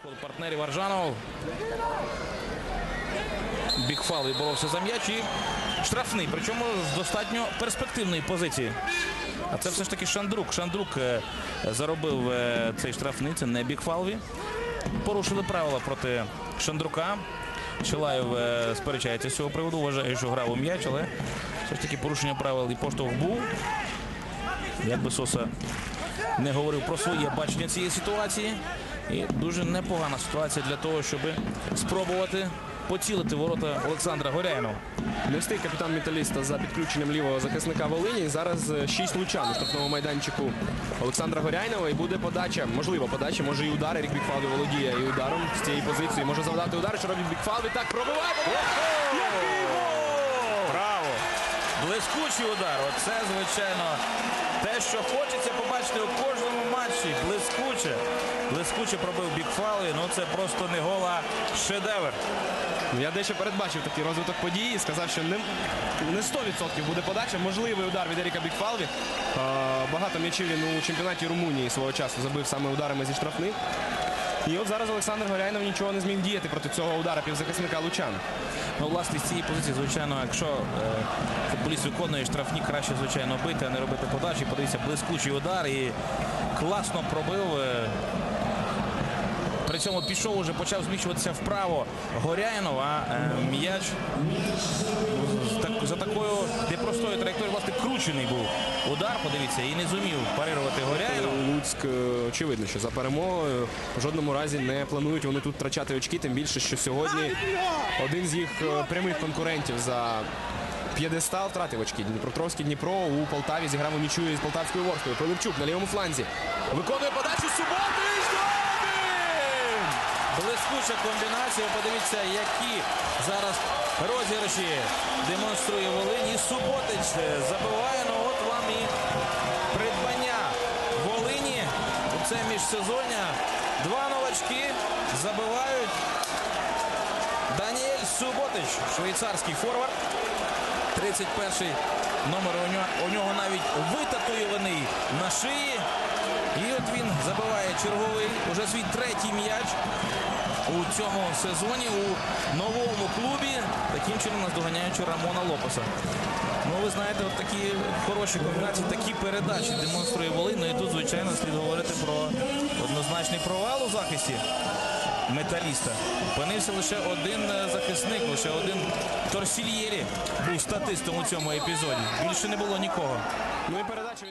Партнерів Аржанов. Бікфал відборовся за м'яч і штрафний, причому з достатньо перспективної позиції. А це все ж таки Шандрук. Шандрук е, заробив е, цей штрафний, це не Бікфалві. Порушили правила проти Шандрука. Чилаєв е, сперечається з цього приводу, вважає, що грав у м'яч, але все ж таки порушення правил і поштовх був. Як би Соса не говорив про своє бачення цієї ситуації. І дуже непогана ситуація для того, щоб спробувати поцілити ворота Олександра Горяйнова. Не встиг капітан металіста за підключенням лівого захисника Волині. Зараз е, шість лучан у штрафному майданчику Олександра Горяйнова. І буде подача, можливо, подача, може і удар. Рік Бікфалві володіє і ударом з цієї позиції. Може завдати удар, що робить Бікфалві. Так, пробиває. Який гол! Браво! Блискучий удар. Оце, звичайно, те, що хочеться побачити у кожному матчі. Блискуче. Блискуче пробив Бікфалві. Ну це просто не гола шедевр. Ну, Я дещо передбачив такий розвиток події і сказав, що не, не 100% буде подача. Можливий удар від Еріка Бікфалві. Багато м'ячів він у чемпіонаті Румунії свого часу забив саме ударами зі штрафних. І от зараз Олександр Горяйнов нічого не зміг діяти проти цього удара півзахисника Лучан. Ну, власне, з цієї позиції, звичайно, якщо е, футболіст виконує штрафні, краще, звичайно, бити, а не робити подачі. Подивіться, блискучий удар і класно пробив. е. При цьому пішов уже, почав зміщуватися вправо Горяйнов, а е, м'яч за такою непростою траєкторією, власне, кручений був удар, подивіться, і не зумів парирувати Горяйнов. Луцьк, е, очевидно, що за перемогою в жодному разі не планують вони тут втрачати очки, тим більше, що сьогодні один з їх е, прямих конкурентів за п'єдестал втратив очки. Дніпропетровський Дніпро у Полтаві зіграв у нічию із полтавською Ворською. Пилипчук на лівому фланзі виконує подачу Суботич! 2-1! Блискуча комбінація. Подивіться, які зараз розіграші демонструє Волинь. І Суботич е, забиває. Ну от придбання Волині у це міжсезоння. Два новачки забивають. Даніель Суботич, швейцарський форвард. 31-й номер у нього, у нього навіть витатуєваний на шиї. І от він забиває черговий, уже свій третій м'яч у цьому сезоні у новому таким чином наздоганяючи Рамона Лопеса. Ну, ви знаєте, от такі хороші комбінації, такі передачі демонструє Волинь. Ну і тут, звичайно, слід говорити про однозначний провал у захисті металіста. Опинився лише один е, захисник, лише один Торсільєрі був статистом у цьому епізоді. Більше не було нікого. Ну і передача